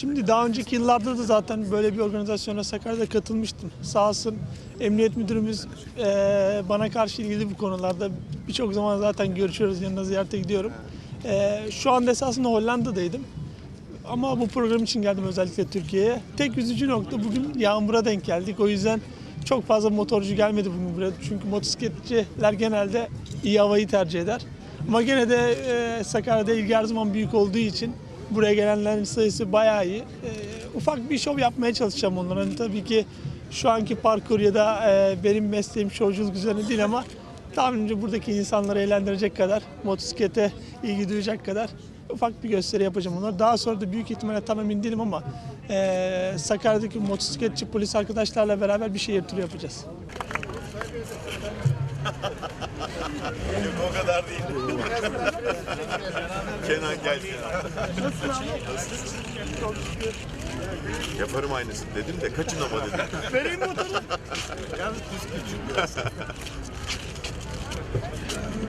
Şimdi daha önceki yıllarda da zaten böyle bir organizasyona Sakarya'da katılmıştım. Sağ olsun Emniyet Müdürümüz eee, bana karşı ilgili bu konularda birçok zaman zaten görüşüyoruz, yanına ziyarete gidiyorum. Eee, şu anda esasında Hollanda'daydım. Ama bu program için geldim özellikle Türkiye'ye. Tek üzücü nokta bugün yağmura denk geldik. O yüzden çok fazla motorcu gelmedi bugün buraya. Çünkü motosikletçiler genelde iyi havayı tercih eder. Ama gene de e, Sakarya'da ilgi her zaman büyük olduğu için buraya gelenlerin sayısı bayağı iyi. E, ufak bir şov yapmaya çalışacağım onlara. Hani tabii ki şu anki parkur ya da e, benim mesleğim şovculuk üzerine değil ama tahminimce buradaki insanları eğlendirecek kadar, motosiklete ilgi duyacak kadar ufak bir gösteri yapacağım onlara. Daha sonra da büyük ihtimalle tam emin değilim ama eee Sakarya'daki motosikletçi polis arkadaşlarla beraber bir şehir turu yapacağız. Yok o kadar değil. Kenan gel. Yaparım aynısını dedim de kaçın ama dedim. Vereyim motoru. Yalnız düz küçük biraz.